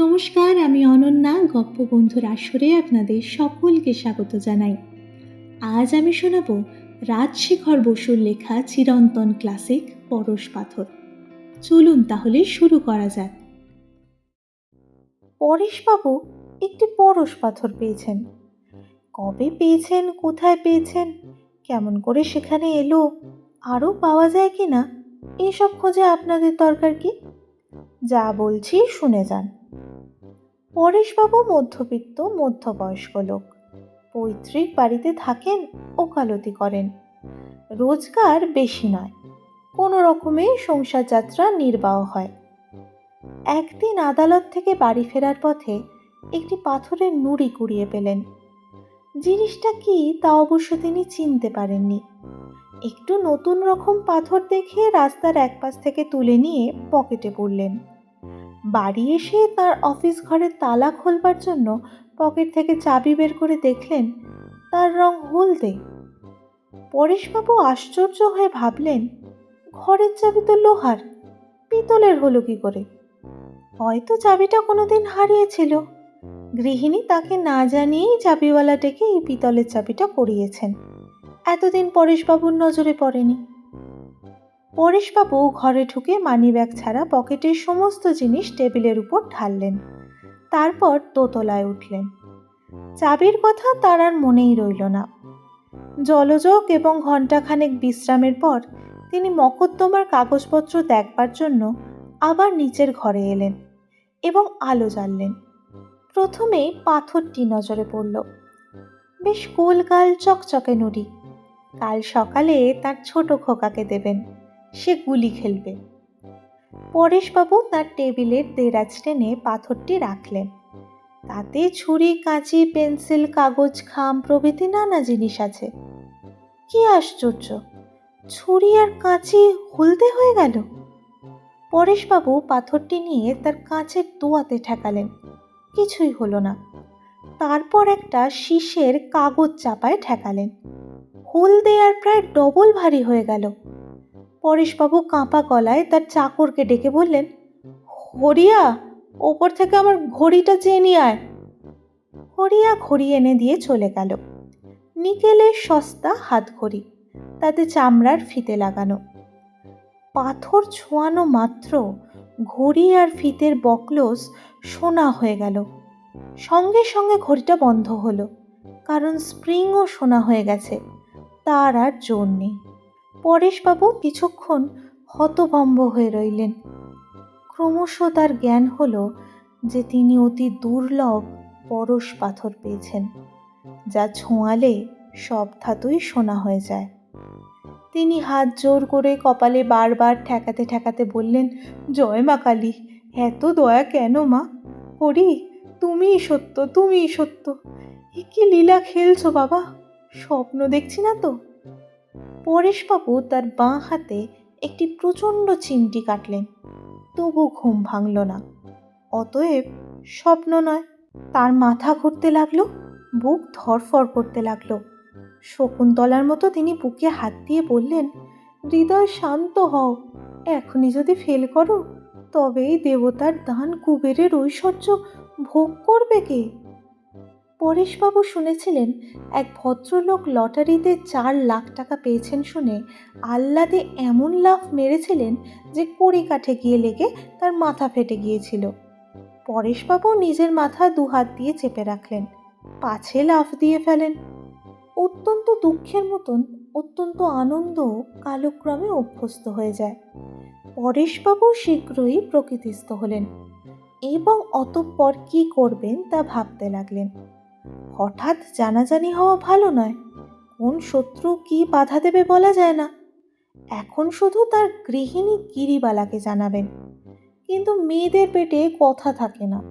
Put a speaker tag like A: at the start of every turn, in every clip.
A: নমস্কার, আমি অনন্যা, গপ্প বন্ধুর আসরে আপনাদের সকলকে স্বাগত জানাই। আজ আমি শোনাব রাজশেখর বসুর লেখা চিরন্তন ক্লাসিক, পরশ পাথর। চলুন তাহলে শুরু করা যাক। পরেশবাবু একটি পরশ পাথর পেয়েছেন। কবে পেয়েছেন, কোথায় পেয়েছেন, কেমন করে সেখানে এলো, আরও পাওয়া যায় কি না এসব খোঁজে আপনাদের দরকার কি? যা বলছি শুনে যান। পরেশবাবু মধ্যবিত্ত, মধ্যবয়স্ক লোক। পৈতৃক বাড়িতে থাকেন, ওকালতি করেন। রোজগার বেশি নয়। কোনো রকমে সংসার যাত্রা নির্বাহ হয়। একদিন আদালত থেকে বাড়ি ফেরার পথে একটি পাথরের নুড়ি কুড়িয়ে পেলেন। জিনিসটা কি তা অবশ্য তিনি চিনতে পারেননি। একটু নতুন রকম পাথর দেখে রাস্তার এক পাশ থেকে তুলে নিয়ে পকেটে পুরলেন বাড়ি এসে তার অফিস ঘরের তালা খোলবার জন্য পকেট থেকে চাবি বের করে দেখলেন, তার রং হলদে। পরেশবাবু আশ্চর্য হয়ে ভাবলেন, ঘরের চাবি তো লোহার, পিতলের হলো কি করে? হয়তো চাবিটা কোনোদিন হারিয়েছিল। গৃহিণী তাকে না জানিয়েই চাবিওয়ালাটাকে এই পিতলের চাবিটা পরিয়েছেন এতদিন পরেশবাবুর নজরে পড়েনি। পরেশবাবু ঘরে ঢুকে মানিব্যাগ ছাড়া পকেটের সমস্ত জিনিস টেবিলের উপর ঢাললেন। তারপর দোতলায় উঠলেন। চাবির কথা তার আর মনেই রইল না। জলযোগ এবং ঘণ্টাখানেক বিশ্রামের পর তিনি মকদ্দমার কাগজপত্র দেখবার জন্য আবার নিচের ঘরে এলেন এবং আলো জ্বাললেন। প্রথমেই পাথরটি নজরে পড়ল। বেশ গোলগাল চকচকে নুড়ি। কাল সকালে তার ছোট খোকাকে দেবেন। সে গুলি খেলবে। পরেশবাবু তার টেবিলের দেরাজ টেনে পাথরটি রাখলেন। তাতে ছুরি, কাঁচি, পেন্সিল, কাগজ, খাম প্রভৃতি নানা জিনিস আছে। কি আশ্চর্য! ছুরি আর কাঁচি হলদে হয়ে গেল। পরেশবাবু পাথরটি নিয়ে তার কাঁচের দোয়াতে ঠেকালেন। কিছুই হলো না। তারপর একটা শীষের কাগজ চাপায় ঠেকালেন। হলদে আর প্রায় ডবল ভারী হয়ে গেল। পরেশবাবু কাঁপা গলায় তার চাকরকে ডেকে বললেন, হরিয়া, ওপর থেকে আমার ঘড়িটা চেয়ে নিয়ে আয়। হরিয়া ঘড়ি এনে দিয়ে চলে গেল। নিকেলের সস্তা হাত ঘড়ি তাতে চামড়ার ফিতে লাগানো। পাথর ছোঁয়ানো মাত্র ঘড়ি আর ফিতের বকলস সোনা হয়ে গেল। সঙ্গে সঙ্গে ঘড়িটা বন্ধ হলো, কারণ স্প্রিংও সোনা হয়ে গেছে, তার আর জোর নেই। পরেশবাবু কিছুক্ষণ হতভম্ব হয়ে রইলেন। ক্রমশ তার জ্ঞান হলো যে তিনি অতি দুর্লভ পরশ পাথর পেয়েছেন, যা ছোঁয়ালে সব ধাতুই সোনা হয়ে যায়। তিনি হাত জোর করে কপালে বারবার ঠেকাতে ঠেকাতে বললেন, জয় মা কালী, এত দয়া কেন মা? হরি, তুমিই সত্য তুমিই সত্য। এ কি লীলা খেলছো বাবা? স্বপ্ন দেখছি না তো? পরেশবাবু তার বাঁ হাতে একটি প্রচণ্ড চিমটি কাটলেন। তবু ঘুম ভাঙল না। অতএব স্বপ্ন নয়, তার মাথা ঘুরতে লাগল, বুক ধরফর করতে লাগল। শকুন্তলার মতো তিনি বুকে হাত দিয়ে বললেন, হৃদয় শান্ত হও, এখনই যদি ফেল করো, তবেই দেবতার দান কুবেরের ঐশ্বর্য ভোগ করবে কে? পরেশবাবু শুনেছিলেন এক ভদ্রলোক লটারিতে চার লাখ টাকা পেয়েছেন শুনে আহ্লাদে এমন লাফ মেরেছিলেন যে কড়ি কাঠে গিয়ে লেগে তার মাথা ফেটে গিয়েছিল। পরেশবাবু নিজের মাথা দু হাত দিয়ে চেপে রাখলেন, পাছে লাফ দিয়ে ফেলেন। অত্যন্ত দুঃখের মতন, অত্যন্ত আনন্দ কালক্রমে অভ্যস্ত হয়ে যায়। পরেশবাবু শীঘ্রই প্রকৃতিস্থ হলেন এবং অতঃপর কি করবেন তা ভাবতে লাগলেন। হঠাৎ জানাজানি হওয়া ভালো নয়। কোন শত্রু কি বাধা দেবে বলা যায় না। এখন শুধু তার গৃহিণী গিরিবালাকে জানাবেন। কিন্তু মেয়েদের পেটে কথা থাকে না।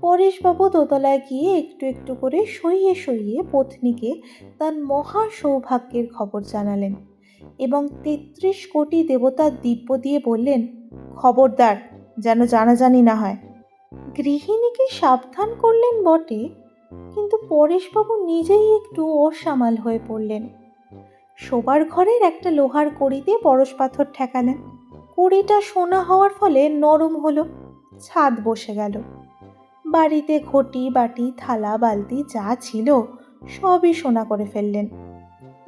A: পরেশবাবু দোতলায় গিয়ে একটু একটু করে সইয়ে সইয়ে পত্নীকে তার মহা সৌভাগ্যের খবর জানালেন এবং তেত্রিশ কোটি দেবতার দিব্য দিয়ে বললেন, খবরদার, যেন জানাজানি না হয়। গৃহিণীকে সাবধান করলেন বটে। কিন্তু পরেশবাবু নিজেই একটু অসামাল হয়ে পড়লেন। শোবার ঘরের একটা লোহার কড়িতে পরশ পাথর ঠেকালেন। কড়িটা সোনা হওয়ার ফলে নরম হলো, ছাদ বসে গেল। বাড়িতে ঘটি, বাটি, থালা, বালতি যা ছিল সবই সোনা করে ফেললেন।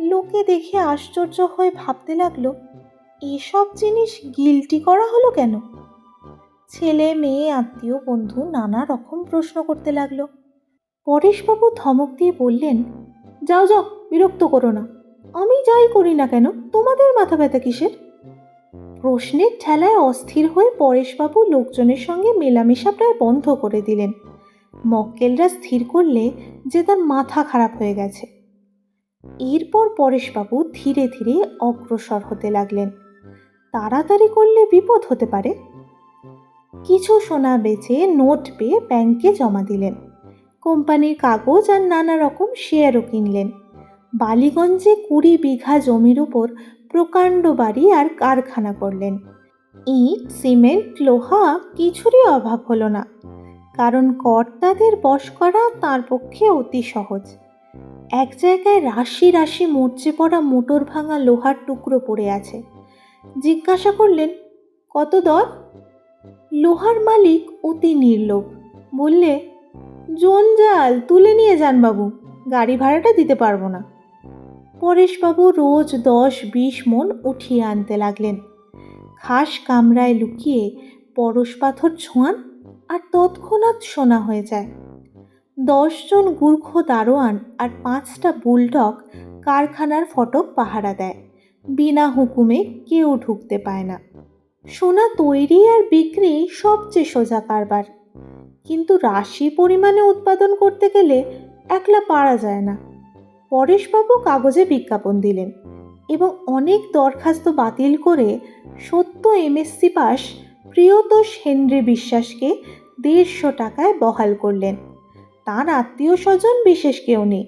A: লোকে দেখে আশ্চর্য হয়ে ভাবতে লাগল, এসব জিনিস গিলটি করা হলো কেন? ছেলে, মেয়ে, আত্মীয়, বন্ধু নানা রকম প্রশ্ন করতে লাগল। পরেশবাবু ধমক দিয়ে বললেন, যাও যাও, বিরক্ত করো না। আমি যাই করি না কেন? তোমাদের মাথা ব্যথা কিসের? প্রশ্নের ঠেলায় অস্থির হয়ে পরেশবাবু লোকজনের সঙ্গে মেলামেশা প্রায় বন্ধ করে দিলেন। মক্কেলরা স্থির করলে যে তার মাথা খারাপ হয়ে গেছে। এরপর পরেশবাবু ধীরে ধীরে অগ্রসর হতে লাগলেন। তাড়াতাড়ি করলে বিপদ হতে পারে। কিছু সোনা বেচে নোট পেয়ে ব্যাংকে জমা দিলেন। কোম্পানির কাগজ আর নানা রকম শেয়ারও কিনলেন। বালিগঞ্জে কুড়ি বিঘা জমির উপর প্রকাণ্ড বাড়ি আর কারখানা করলেন। ইট, সিমেন্ট, লোহা কিছুরই অভাব হলো না, কারণ কর্তাদের বশ করা তার পক্ষে অতি সহজ। এক জায়গায় রাশি রাশি মরচে পড়া মোটর ভাঙা লোহার টুকরো পড়ে আছে। জিজ্ঞাসা করলেন, কত দর? লোহার মালিক অতি নির্লোভ। বললে জঞ্জাল তুলে নিয়ে যান বাবু। গাড়ি ভাড়াটা দিতে পারব না। পরেশবাবু রোজ দশ বিশ মন উঠিয়ে আনতে লাগলেন। খাস কামরায় লুকিয়ে পরশ পাথর ছোঁয়ান আর তৎক্ষণাৎ সোনা হয়ে যায়। দশজন গুর্খ দারোয়ান আর পাঁচটা বুলডগ কারখানার ফটক পাহারা দেয়। বিনা হুকুমে কেউ ঢুকতে পায় না। সোনা তৈরি আর বিক্রি সবচেয়ে সোজা কারবার। কিন্তু রাশি পরিমাণে উৎপাদন করতে গেলে একলা পারা যায় না। পরেশবাবু কাগজে বিজ্ঞাপন দিলেন এবং অনেক দরখাস্ত বাতিল করে সত্য এমএসসি পাস প্রিয়তোষ হেনরি বিশ্বাসকে দেড়শো টাকায় বহাল করলেন। তার আত্মীয় স্বজন বিশেষ কেউ নেই।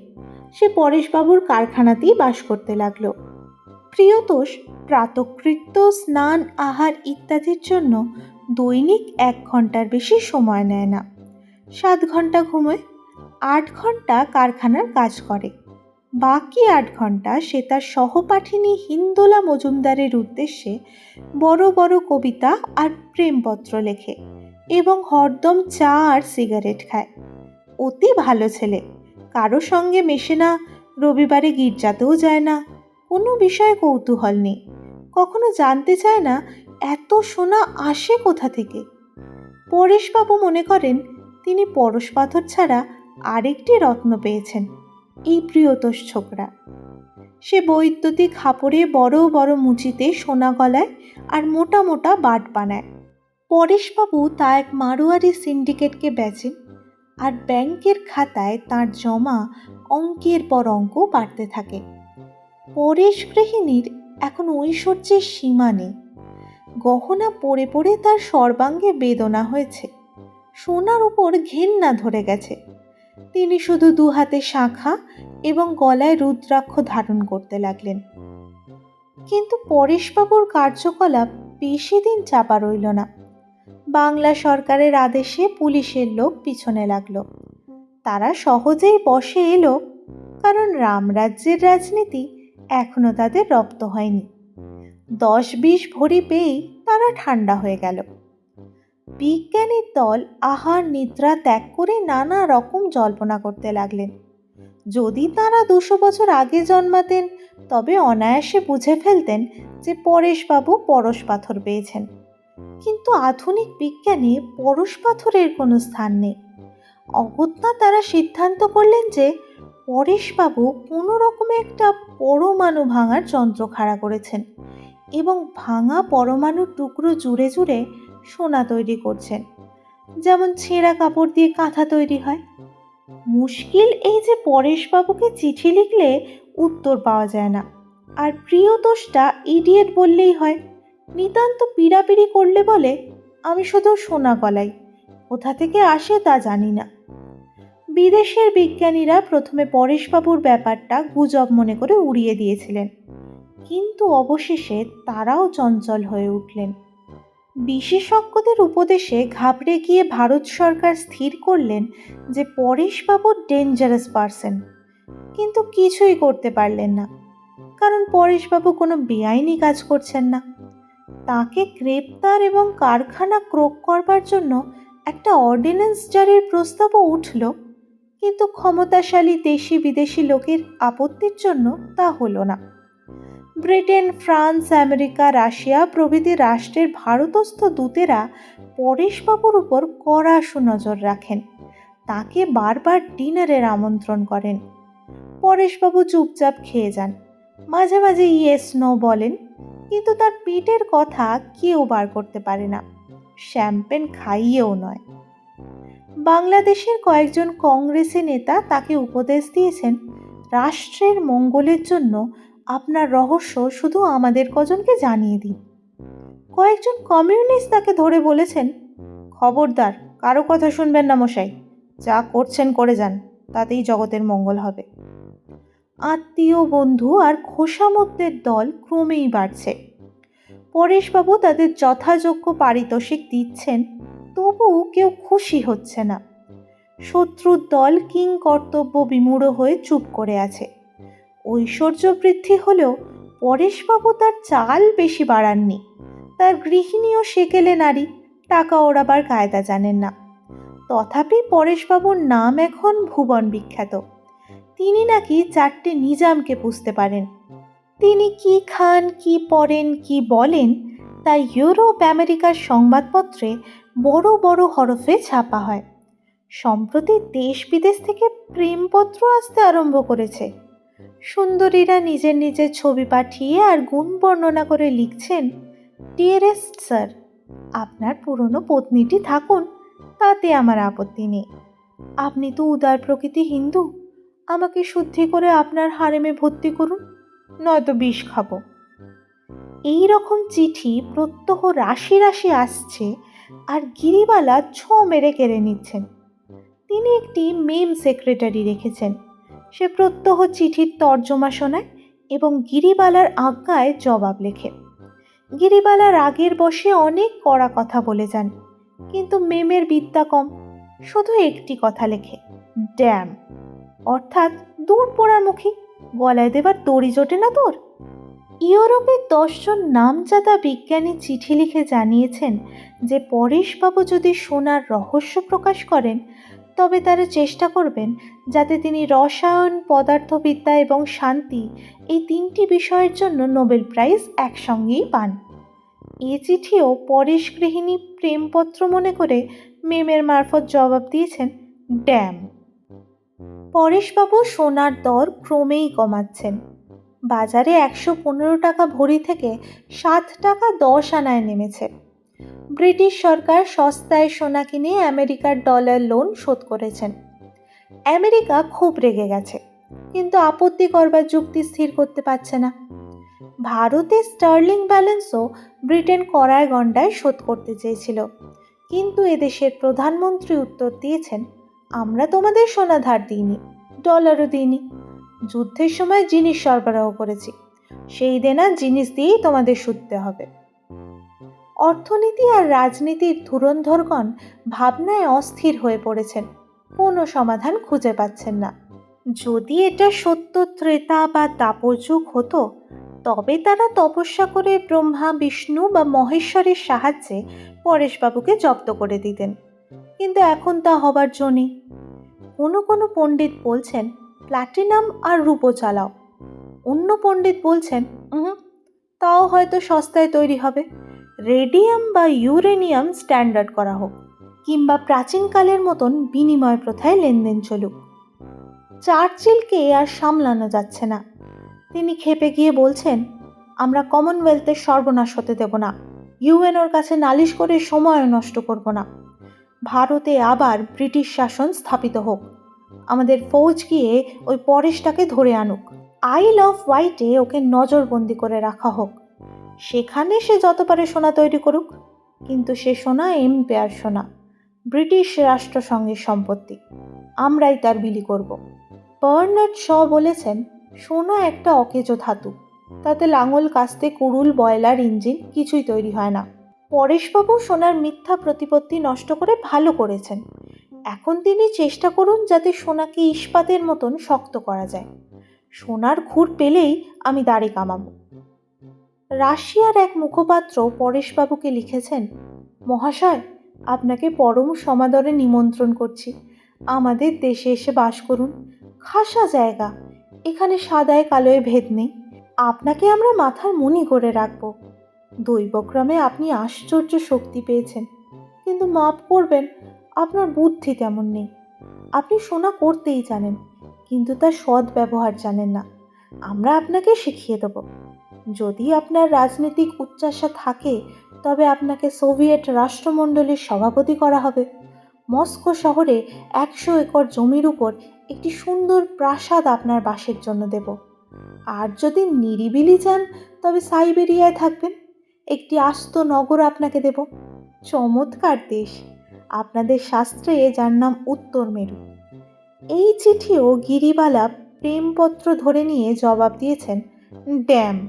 A: সে পরেশবাবুর কারখানাতেই বাস করতে লাগল। প্রিয়তোষ প্রাতকৃত্য স্নান, আহার ইত্যাদির জন্য দৈনিক এক ঘণ্টার বেশি সময় নেয় না। সাত ঘণ্টা ঘুমোয়, আট ঘণ্টা কারখানার কাজ করে। বাকি আট ঘণ্টা সে তার সহপাঠিনী হিন্দোলা মজুমদারের উদ্দেশ্যে বড় বড় কবিতা আর প্রেমপত্র লেখে এবং হরদম চা আর সিগারেট খায়। অতি ভালো ছেলে, কারও সঙ্গে মেশে না, রবিবারে গির্জাতেও যায় না, কোনো বিষয়ে কৌতূহল নেই। কখনো জানতে চায় না এত সোনা আসে কোথা থেকে? পরেশবাবু মনে করেন, তিনি পরশ পাথর ছাড়া আরেকটি রত্ন পেয়েছেন, এই প্রিয়তোষ ছোকরা। সে বৈদ্যুতিক খাপড়ে বড় বড় মুচিতে সোনা গলায় আর মোটা মোটা বাট বানায়। পরেশবাবু তা এক মারোয়ারি সিন্ডিকেটকে বেচেন আর ব্যাংকের খাতায় তার জমা অঙ্কের পর অঙ্ক বাড়তে থাকে। পরেশ গৃহিণীর এখন ঐশ্বর্যের সীমা নেই। গহনা পড়ে পড়ে তার সর্বাঙ্গে বেদনা হয়েছে। সোনার উপর ঘেন্না ধরে গেছে। তিনি শুধু দু হাতে শাখা এবং গলায় রুদ্রাক্ষ ধারণ করতে লাগলেন। কিন্তু পরেশবাবুর কার্যকলাপ বেশি দিন চাপা রইল না। বাংলা সরকারের আদেশে পুলিশের লোক পিছনে লাগল। তারা সহজেই বসে এলো, কারণ রামরাজ্যের রাজনীতি এখনও তাদের রপ্ত হয়নি। দশ বিশ ভরি পেয়েই তারা ঠান্ডা হয়ে গেল। বিজ্ঞানীর দল আহার নিদ্রা ত্যাগ করে নানা রকম জল্পনা করতে লাগলেন। যদি তারা দুশো বছর আগে জন্মাতেন, তবে অনায়াসে বুঝে ফেলতেন যে পরেশবাবু পরশ পাথর পেয়েছেন। কিন্তু আধুনিক বিজ্ঞানে পরশ পাথরের কোনো স্থান নেই। অগত্যা তারা সিদ্ধান্ত করলেন যে পরেশবাবু কোনো রকমে একটা পরমাণু ভাঙার যন্ত্র খাড়া করেছেন। এবং ভাঙা পরমাণুর টুকরো জুড়ে জুড়ে সোনা তৈরি করছেন। যেমন ছেঁড়া কাপড় দিয়ে কাঁথা তৈরি হয়। মুশকিল এই যে পরেশবাবুকে চিঠি লিখলে উত্তর পাওয়া যায় না। আর প্রিয়তোষটা ইডিয়েট বললেই হয়। নিতান্ত পিড়াপিড়ি করলে বলে, আমি শুধু সোনা গলাই। কোথা থেকে আসে তা জানি না। বিদেশের বিজ্ঞানীরা প্রথমে পরেশবাবুর ব্যাপারটা গুজব মনে করে উড়িয়ে দিয়েছিলেন। কিন্তু অবশেষে তারাও চঞ্চল হয়ে উঠলেন। বিশেষজ্ঞদের উপদেশে ঘাবড়ে গিয়ে ভারত সরকার স্থির করলেন যে পরেশবাবু ডেঞ্জারাস পারসন কিন্তু কিছুই করতে পারলেন না। কারণ পরেশবাবু কোনো বেআইনি কাজ করছেন না। তাকে গ্রেপ্তার এবং কারখানা ক্রোক করবার জন্য একটা অর্ডিন্যান্স জারির প্রস্তাবও উঠল, কিন্তু ক্ষমতাশালী দেশি বিদেশি লোকের আপত্তির জন্য তা হলো না। ব্রিটেন, ফ্রান্স, আমেরিকা, রাশিয়া প্রভৃতি রাষ্ট্রের ভারতস্থ দূতেরা পরেশবাবুর উপর কড়া সুনজর রাখেন। তাকে বারবার ডিনারের আমন্ত্রণ করেন। পরেশবাবু চুপচাপ খেয়ে যান। মাঝে মাঝে ইয়েস নো বলেন, কিন্তু তার পেটের কথা কেউ বার করতে পারে না। শ্যাম্পেন খাইয়েও নয়। বাংলাদেশের কয়েকজন কংগ্রেসি নেতা তাকে উপদেশ দিয়েছেন, রাষ্ট্রের মঙ্গলের জন্য আপনার রহস্য শুধু আমাদের কজনকে জানিয়ে দিন। কয়েকজন কমিউনিস্ট তাকে ধরে বলেছেন, খবরদার, কারও কথা শুনবেন না মশাই। যা করছেন করে যান, তাতেই জগতের মঙ্গল হবে। আত্মীয় বন্ধু আর খোসামতদের দল ক্রমেই বাড়ছে। পরেশবাবু তাদের যথাযোগ্য পারিতোষিক দিচ্ছেন, তবুও কেউ খুশি হচ্ছে না। শত্রুর দল কিং কর্তব্য বিমূঢ় হয়ে চুপ করে আছে। ঐশ্বর্য বৃদ্ধি হলেও পরেশবাবু তার চাল বেশি বাড়াননি। তার গৃহিণীও সেকেলে নারী, টাকা ওড়াবার কায়দা জানেন না। তথাপি পরেশবাবুর নাম এখন ভুবন বিখ্যাত। তিনি নাকি চারটে নিজামকে পুষতে পারেন। তিনি কি খান, কি পড়েন, কি বলেন, তা ইউরোপ আমেরিকার সংবাদপত্রে বড় বড় হরফে ছাপা হয়। সম্প্রতি দেশ বিদেশ থেকে প্রেমপত্র আসতে আরম্ভ করেছে। সুন্দরীরা নিজের নিজের ছবি পাঠিয়ে আর গুণ বর্ণনা করে লিখছেন ডিয়ারেস্ট স্যার আপনার পুরনো পত্নীটি থাকুন, তাতে আমার আপত্তি নেই। আপনি তো উদার প্রকৃতি হিন্দু, আমাকে শুদ্ধি করে আপনার হারেমে ভর্তি করুন, নয়তো বিষ খাব। এই রকম চিঠি প্রত্যহ রাশি রাশি আসছে আর গিরিবালা ছো মেরে কেড়ে নিচ্ছেন। তিনি একটি মেম সেক্রেটারি রেখেছেন। সে প্রত্যহ চিঠির তর্জমা শোনায় এবং গিরিবালার আজ্ঞায় জবাব লেখে। গিরিবালা রাগের বসে অনেক কড়া কথা বলে যান, কিন্তু মেমের বিদ্যা কম। শুধু একটি কথা লেখে, ড্যাম। অর্থাৎ দূর পোড়ামুখী গলায় দেবার দড়ি জোটে না তোর? ইউরোপের দশজন নামজাদা বিজ্ঞানী চিঠি লিখে জানিয়েছেন যে পরেশবাবু যদি সোনার রহস্য প্রকাশ করেন তবে তারা চেষ্টা করবেন যাতে তিনি রসায়ন, পদার্থবিদ্যা এবং শান্তি এই তিনটি বিষয়ের জন্য নোবেল প্রাইজ একসঙ্গেই পান। এ চিঠিও পরেশ গৃহিণী প্রেমপত্র মনে করে মেমের মারফত জবাব দিয়েছেন, ড্যাম। পরেশবাবু সোনার দর ক্রমেই কমাচ্ছেন। বাজারে একশো পনেরো টাকা ভরি থেকে সাত টাকা দশ আনায় নেমেছে। ব্রিটিশ সরকার সস্তায় সোনা কিনে আমেরিকার ডলার লোন শোধ করেছেন। আমেরিকা খুব রেগে গেছে, কিন্তু আপত্তি করবার যুক্তি স্থির করতে পারছে না। ভারতে স্টার্লিং ব্যালেন্সও ব্রিটেন করায় গণ্ডায় শোধ করতে চেয়েছিল, কিন্তু এদেশের প্রধানমন্ত্রী উত্তর দিয়েছেন, আমরা তোমাদের সোনা ধার দিইনি, ডলারও দিইনি। যুদ্ধের সময় জিনিস সরবরাহ করেছি, সেই দেনা জিনিস দিয়েই তোমাদের শুধতে হবে। অর্থনীতি আর রাজনীতির ধুরন্ধরগণ ভাবনায় অস্থির হয়ে পড়েছেন। কোনো সমাধান খুঁজে পাচ্ছেন না। যদি এটা সত্য ত্রেতা বা তাপযুগ হতো তবে তারা তপস্যা করে ব্রহ্মা বিষ্ণু বা মহেশ্বরের সাহায্যে পরেশবাবুকে জব্দ করে দিতেন। কিন্তু এখন তা হবার জন্যই কোনো কোনো পণ্ডিত বলছেন প্লাটিনাম আর রূপো চালাও। অন্য পণ্ডিত বলছেন "উহুম, তাও হয়তো সস্তায় তৈরি হবে। রেডিয়াম বা ইউরেনিয়াম স্ট্যান্ডার্ড করা হোক, কিংবা প্রাচীনকালের মতন বিনিময় প্রথায় লেনদেন চলুক। চার্চিলকে আর সামলানো যাচ্ছে না। তিনি খেপে গিয়ে বলছেন, আমরা কমনওয়েলথের সর্বনাশ হতে দেব না। ইউএনওর কাছে নালিশ করে সময় নষ্ট করব না। ভারতে আবার ব্রিটিশ শাসন স্থাপিত হোক। আমাদের ফৌজ গিয়ে ওই পরেশটাকে ধরে আনুক। আইল অফ হোয়াইটে ওকে নজরবন্দি করে রাখা হোক। সেখানে সে যত পারে সোনা তৈরি করুক, কিন্তু সে সোনা এম্পেয়ার সোনা। ব্রিটিশ রাষ্ট্রসংঘের সম্পত্তি, আমরাই তার বিলি করব। বার্নার্ড শ বলেছেন, সোনা একটা অকেজো ধাতু। তাতে লাঙল, কাস্তে কুড়ুল বয়লার, ইঞ্জিন কিছুই তৈরি হয় না। পরেশবাবু সোনার মিথ্যা প্রতিপত্তি নষ্ট করে ভালো করেছেন। এখন তিনি চেষ্টা করুন যাতে সোনাকে ইস্পাতের মতন শক্ত করা যায়। সোনার ঘুর পেলেই আমি দাড়ি কামাবো। রাশিয়ার এক মুখপাত্র পরেশবাবুকে লিখেছেন, মহাশয়, আপনাকে পরম সমাদরে নিমন্ত্রণ করছি। আমাদের দেশে এসে বাস করুন। খাসা জায়গা। এখানে সাদায় কালোয় ভেদ নেই। আপনাকে আমরা মাথার মনি করে রাখব। দৈবক্রমে আপনি আশ্চর্য শক্তি পেয়েছেন। কিন্তু মাপ করবেন, আপনার বুদ্ধি তেমন নেই। আপনি সোনা করতেই জানেন, কিন্তু তার সৎ ব্যবহার জানেন না। আমরা আপনাকে শিখিয়ে দেব। যদি আপনার রাজনৈতিক উচ্চাসা থাকে, তবে আপনাকে সোভিয়েট রাষ্ট্রমণ্ডলীর সভাপতি করা হবে। মস্কো শহরে একশো একর জমির উপর একটি সুন্দর প্রাসাদ আপনার বাসের জন্য দেব। আর যদি নিরিবিলি চান তবে সাইবেরিয়ায় থাকবেন। একটি আস্ত নগর আপনাকে দেব। চমৎকার দেশ। আপনাদের শাস্ত্রে যার নাম উত্তর মেরু। এই চিঠিও গিরিবালা প্রেমপত্র ধরে নিয়ে জবাব দিয়েছেন, ড্যাম।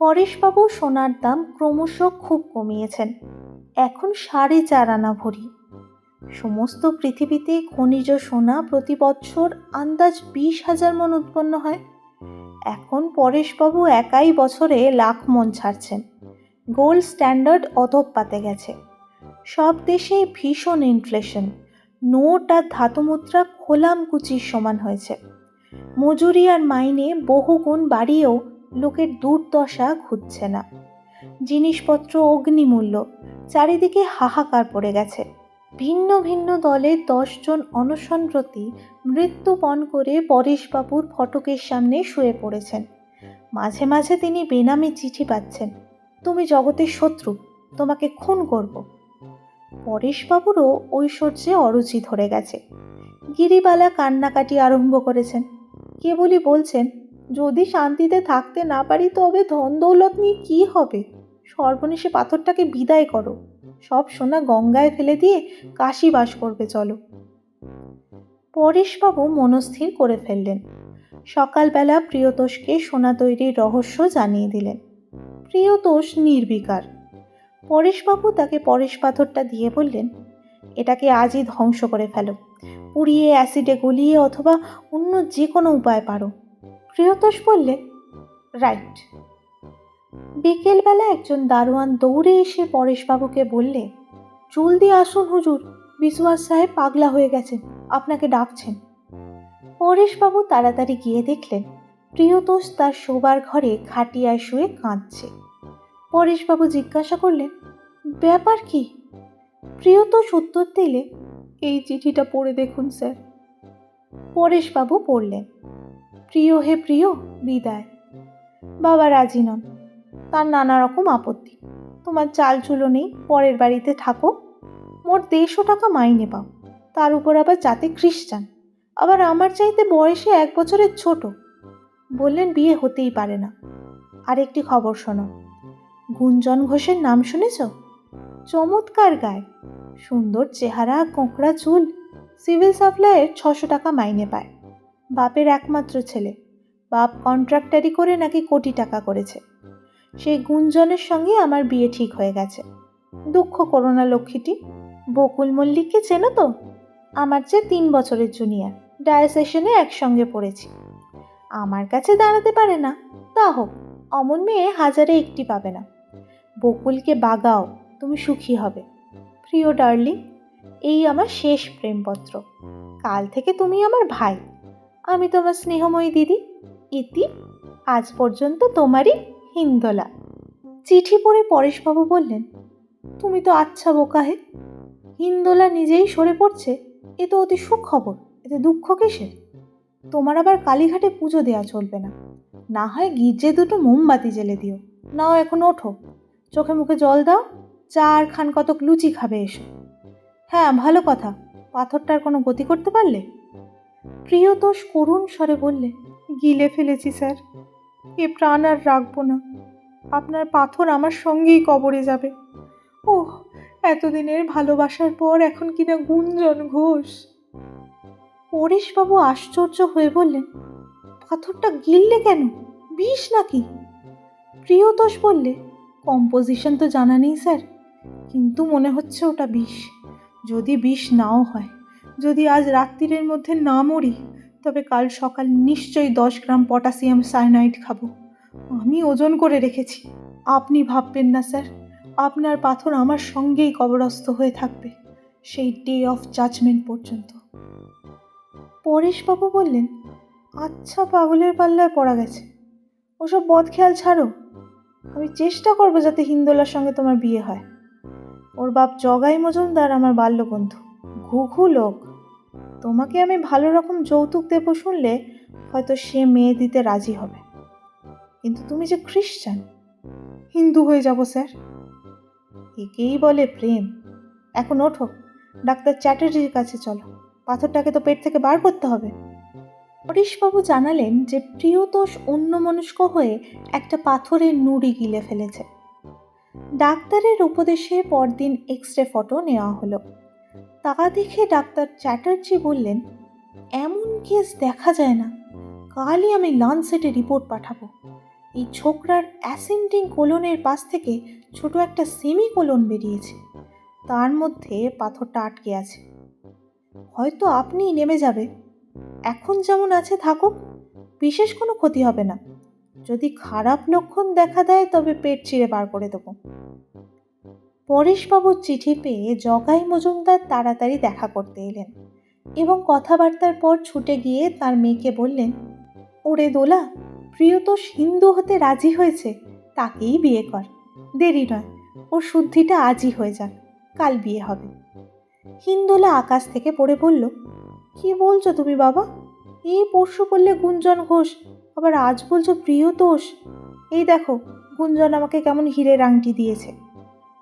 A: পরেশবাবু সোনার দাম ক্রমশ খুব কমিয়েছেন। এখন সাড়ে চার আনা ভরি। সমস্ত পৃথিবীতে খনিজ সোনা প্রতি বছর আন্দাজ বিশ হাজার মন উৎপন্ন হয়। এখন পরেশবাবু একাই বছরে লাখ মন ছাড়ছেন। গোল্ড স্ট্যান্ডার্ড অধপ পাতে গেছে। সব দেশে ভীষণ ইনফ্লেশন। নোট আর ধাতুমুদ্রা খোলাম কুচির সমান হয়েছে। মজুরি আর মাইনে বহুগুণ বাড়িয়েও লোকের দুর্দশা ঘুরছে না। জিনিসপত্র অগ্নিমূল্য, চারিদিকে হাহাকার পড়ে গেছে। ভিন্ন ভিন্ন দলের দশজন অনশনরতী মৃত্যুপণ করে পরেশবাবুর ফটকের সামনে শুয়ে পড়েছেন। মাঝে মাঝে তিনি বেনামে চিঠি পাচ্ছেন, তুমি জগতের শত্রু, তোমাকে খুন করব। পরেশবাবুরও ঐশ্বর্যে অরুচি ধরে গেছে। গিরিবালা কান্নাকাটি আরম্ভ করেছেন। কেবলই বলছেন যদি শান্তিতে থাকতে না পারি, তবে ধন দৌলত নিয়ে কী হবে? সর্বনেশে পাথরটাকে বিদায় করো। সব সোনা গঙ্গায় ফেলে দিয়ে কাশি বাস করবে, চলো। পরেশবাবু মনস্থির করে ফেললেন। সকালবেলা প্রিয়তোষকে সোনা তৈরির রহস্য জানিয়ে দিলেন। প্রিয়তোষ নির্বিকার। পরেশবাবু তাকে পরেশ পাথরটা দিয়ে বললেন, এটাকে আজই ধ্বংস করে ফেলো। পুড়িয়ে অ্যাসিডে গলিয়ে অথবা অন্য যে কোনো উপায় পারো। প্রিয়তোষ বললে, রাইট। বিকেলবেলা একজন দারোয়ান দৌড়ে এসে পরেশবাবুকে বললে জলদি আসুন হুজুর বিশ্বাস সাহেব পাগলা হয়ে গেছেন, আপনাকে ডাকছেন। পরেশবাবু তাড়াতাড়ি গিয়ে দেখলেন, প্রিয়তোষ তার শোবার ঘরে খাটিয়ায় শুয়ে কাঁদছে। পরেশবাবু জিজ্ঞাসা করলেন, ব্যাপার কি? প্রিয়তোষ উত্তর দিলে, এই চিঠিটা পড়ে দেখুন, স্যার। পরেশবাবু পড়লেন প্রিয় হে প্রিয়, বিদায়। বাবা রাজি নন। তার নানা রকম আপত্তি। তোমার চাল চুলো নেই, পরের বাড়িতে থাকো। মোট দেড়শো টাকা মাইনে পাও। তার উপর আবার জাতে খ্রিস্টান। আবার আমার চাইতে বয়সে এক বছরের ছোট। বললেন বিয়ে হতেই পারে না। আরেকটি খবর শোনো। গুঞ্জন ঘোষের নাম শুনেছ? চমৎকার গায়। সুন্দর চেহারা, কোঁকড়া চুল। সিভিল সাপ্লাইয়ের ছশো টাকা মাইনে পায়। বাপের একমাত্র ছেলে। বাপ কন্ট্রাক্টারি করে নাকি কোটি টাকা করেছে। সেই গুঞ্জনের সঙ্গে আমার বিয়ে ঠিক হয়ে গেছে। দুঃখ করোনা লক্ষ্মীটি, বকুল মল্লিককে চেনো তো? আমার চেয়ে তিন বছরের জুনিয়র ডায়াসেশনে একসঙ্গে পড়েছি। আমার কাছে দাঁড়াতে পারে না। তা হোক, অমন মেয়ে হাজারে একটি পাবে না। বকুলকে বাগাও, তুমি সুখী হবে। প্রিয় ডার্লিং, এই আমার শেষ প্রেমপত্র। কাল থেকে তুমি আমার ভাই। আমি তোমার স্নেহময়ী দিদি। ইতি আজ পর্যন্ত তোমারই হিন্দোলা। চিঠি পড়ে পরেশবাবু বললেন, তুমি তো আচ্ছা বোকা হে। হিন্দোলা নিজেই সরে পড়ছে, এ তো অতি সুখবর। এতে দুঃখ কিসের? তোমার আবার কালীঘাটে পুজো দেওয়া চলবে না। না হয় গির্জে দুটো মোমবাতি জেলে দিও। নাও এখন ওঠো। চোখে মুখে জল দাও। চা আর খান কতক লুচি খাবে এসো। হ্যাঁ ভালো কথা। পাথরটার কোনো গতি করতে পারলে? প্রিয়তোষ করুণ স্বরে বললে, গিলে ফেলেছি স্যার। এ প্রাণ আর রাখব না। আপনার পাথর আমার সঙ্গেই কবরে যাবে। ওহ, এতদিনের ভালোবাসার পর এখন কিনা গুঞ্জন ঘোষ। পরেশবাবু আশ্চর্য হয়ে বললেন, পাথরটা গিললে কেন? বিষ নাকি? প্রিয়তোষ বললে, কম্পোজিশন তো জানা নেই স্যার, কিন্তু মনে হচ্ছে ওটা বিষ। যদি বিষ নাও হয় যদি আজ রাত্রিরের মধ্যে না মরি, তবে কাল সকাল নিশ্চয়ই দশ গ্রাম পটাশিয়াম সায়ানাইড খাব। আমি ওজন করে রেখেছি। আপনি ভাববেন না, স্যার। আপনার পাথর আমার সঙ্গেই কবরস্থ হয়ে থাকবে, সেই ডে অফ জাজমেন্ট পর্যন্ত। পরেশবাবু বললেন আচ্ছা পাগলের পাল্লায় পড়া গেছে। ওসব বদ খেয়াল ছাড়ো। আমি চেষ্টা করব যাতে হিন্দোলার সঙ্গে তোমার বিয়ে হয়। ওর বাপ জগাই মজুমদার, আমার বাল্যবন্ধু। ঘুঘু লোক। তোমাকে আমি ভালো রকম যৌতুক দেবো শুনলে হয়তো সে মেয়ে দিতে রাজি হবে। কিন্তু তুমি যে খ্রিস্টান হিন্দু হয়ে যাব, স্যার। একেই বলে প্রেম। এখন ওঠো, ডাক্তার চ্যাটার্জির কাছে চলো। পাথরটাকে তো পেট থেকে বার করতে হবে। হরিশবাবু জানালেন যে প্রিয়তোষ অন্যমনস্ক হয়ে একটা পাথরের নুড়ি গিলে ফেলেছে। ডাক্তারের উপদেশে পরদিন এক্স রে ফটো নেওয়া হলো। তা দেখে ডাক্তার চ্যাটার্জি বললেন, এমন কেস দেখা যায় না। কালই আমি লানসেটে রিপোর্ট পাঠাবো। এই ছোকরার অ্যাসেন্ডিং কোলনের পাশ থেকে ছোট একটা সেমি কোলন বেরিয়েছে। তার মধ্যে পাথরটা আটকে আছে। হয়তো আপনিই নেমে যাবে। এখন যেমন আছে থাকুক, বিশেষ কোনো ক্ষতি হবে না। যদি খারাপ লক্ষণ দেখা দেয়, তবে পেট চিড়ে বার করে দেবো। পরেশবাবুর চিঠি পেয়ে জগাই মজুমদার তাড়াতাড়ি দেখা করতে এলেন এবং কথাবার্তার পর ছুটে গিয়ে তার মেয়েকে বললেন, ওরে দোলা প্রিয়তোষ হিন্দু হতে রাজি হয়েছে, তাকেই বিয়ে কর। দেরি নয়, ওর শুদ্ধিটা আজই হয়ে যাক, কাল বিয়ে হবে। হিন্দোলা আকাশ থেকে পড়ে বলল, কি বলছো তুমি বাবা? এই পরশু করলে গুঞ্জন ঘোষ, আবার আজ বলছো প্রিয়তোষ এই দেখো, গুঞ্জন আমাকে কেমন হিরের আংটি দিয়েছে।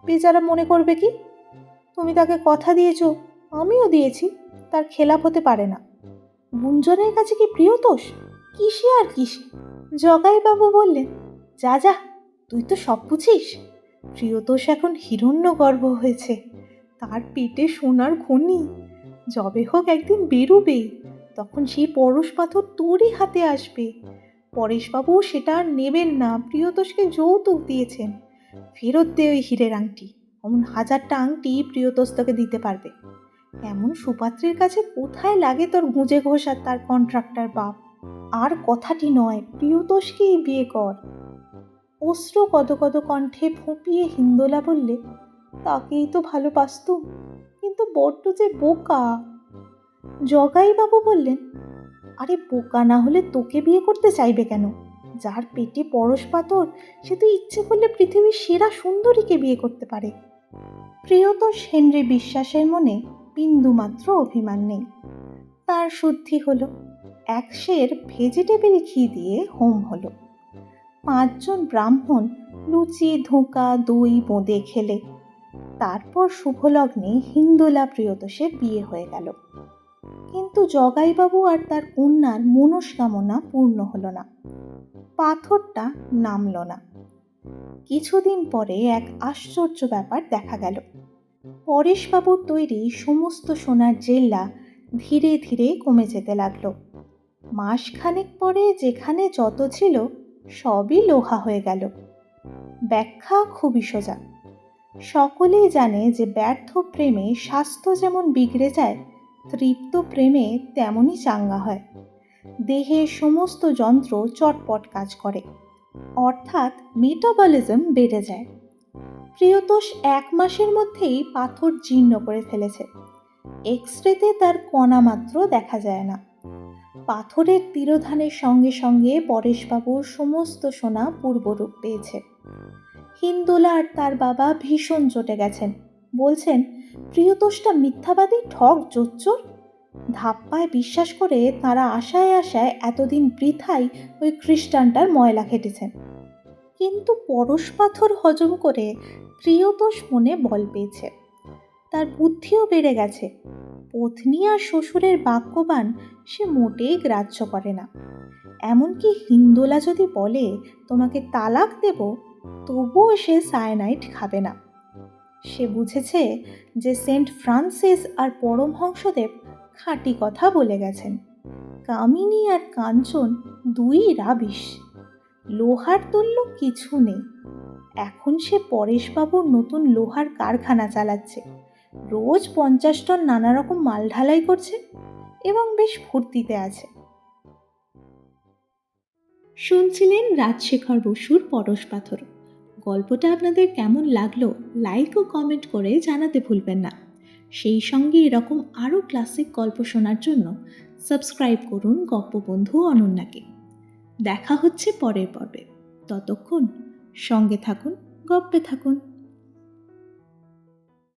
A: বেচারা মনে করবে কি? তুমি তাকে কথা দিয়েছ, আমিও দিয়েছি, তার খেলাপ হতে পারে না। গুঞ্জনের কাছে কি প্রিয়তোষ কিসে আর কিসে? জগাইবাবু বললেন, যা যা, তুই তো সব বুঝিস। প্রিয়তোষ এখন হিরণ্য গর্ভ হয়েছে, তার পেটে সোনার খনি। যবে হোক একদিন বেরোবে, তখন সেই পরশ পাথর তোরই হাতে আসবে। পরেশবাবু সেটা আর নেবেন না প্রিয়তোষকে যৌতুক দিয়েছেন। ফেরত দে ওই হীরের আংটি। অমন হাজারটা আংটি প্রিয়তোষ তোকে দিতে পারবে। এমন সুপাত্রের কাছে কোথায় লাগে তোর গুঁজে ঘোষ আর তার কন্ট্রাক্টর বাপ? আর কথাটি নয় প্রিয়তোষকেই বিয়ে কর। অস্ত্র কদ কণ্ঠে ফুঁপিয়ে হিন্দোলা বললে, তাকেই তো ভালোবাসতুম কিন্তু বড্ড যে বোকা। জগাইবাবু বললেন, আরে বোকা না হলে তোকে বিয়ে করতে চাইবে কেন? যার পেটে পরশ পাথর, সে তো ইচ্ছে করলে পৃথিবীর সেরা সুন্দরীকে বিয়ে করতে পারে। প্রিয়তোষ হেনরি বিশ্বাসের মনে বিন্দুমাত্র অভিমান নেই। তার শুদ্ধি হলো, এক সের ভেজিটেবিল ঘি দিয়ে হোম হলো। পাঁচজন ব্রাহ্মণ লুচি, ধোঁকা, দই, বোঁদে খেলে। তারপর শুভলগ্নে হিন্দোলা প্রিয়তোষের বিয়ে হয়ে গেল। কিন্তু জগাইবাবু আর তার কন্যার মনস্কামনা পূর্ণ হলো না। পাথরটা নামল না। কিছুদিন পরে এক আশ্চর্য ব্যাপার দেখা গেল। পরেশবাবুর তৈরি সমস্ত সোনার জেল্লা ধীরে ধীরে কমে যেতে লাগল। মাসখানেক পরে যেখানে যত ছিল সবই লোহা হয়ে গেল। ব্যাখ্যা খুবই সোজা। সকলেই জানে যে ব্যর্থ প্রেমে স্বাস্থ্য যেমন বিগড়ে যায়, তৃপ্ত প্রেমে তেমনই চাঙ্গা হয়। দেহের সমস্ত যন্ত্র চটপট কাজ করে। অর্থাৎ মেটাবলিজম বেড়ে যায়। প্রিয়তোষ এক মাসের মধ্যেই পাথর জীর্ণ করে ফেলেছে। এক্স রেতে তার কণা মাত্র দেখা যায় না। পাথরের তিরোধানের সঙ্গে সঙ্গে পরেশবাবুর সমস্ত সোনা পূর্বরূপ পেয়েছে। হিন্দোলা আর তার বাবা ভীষণ চটে গেছেন। বলছেন, প্রিয়তোষটা মিথ্যাবাদী ঠক জোচ্চোর ধাপ্পায় বিশ্বাস করে তারা আশায় আশায় এতদিন বৃথাই ওই খ্রিস্টানটার ময়লা খেটেছেন। কিন্তু পরশ পাথর হজম করে প্রিয়তোষ মনে বল পেয়েছে। তার বুদ্ধিও বেড়ে গেছে। পত্নী আর শ্বশুরের বাক্যবান সে মোটেই গ্রাহ্য করে না। এমনকি হিন্দোলা যদি বলে, তোমাকে তালাক দেব তবুও সে সায়ানাইট খাবে না। সে বুঝেছে যে সেন্ট ফ্রান্সিস আর পরমহংসদেব খাঁটি কথা বলে গেছেন। কামিনী আর কাঞ্চন দুই রাবিশ। লোহার তুল্য কিছু নেই। এখন সে পরেশবাবুর নতুন লোহার কারখানা চালাচ্ছে। রোজ পঞ্চাশ টন নানা রকম মাল ঢালাই করছে এবং বেশ ফুর্তিতে আছে। শুনছিলেন রাজশেখর বসুর পরশ পাথর।
B: গল্পটা আপনাদের কেমন লাগল লাইক ও কমেন্ট করে জানাতে ভুলবেন না। সেই সঙ্গে এরকম আরও ক্লাসিক গল্প শোনার জন্য সাবস্ক্রাইব করুন গপ্পবন্ধু অনন্যাকে। দেখা হচ্ছে পরের পর্বে। ততক্ষণ সঙ্গে থাকুন, গপ্পে থাকুন।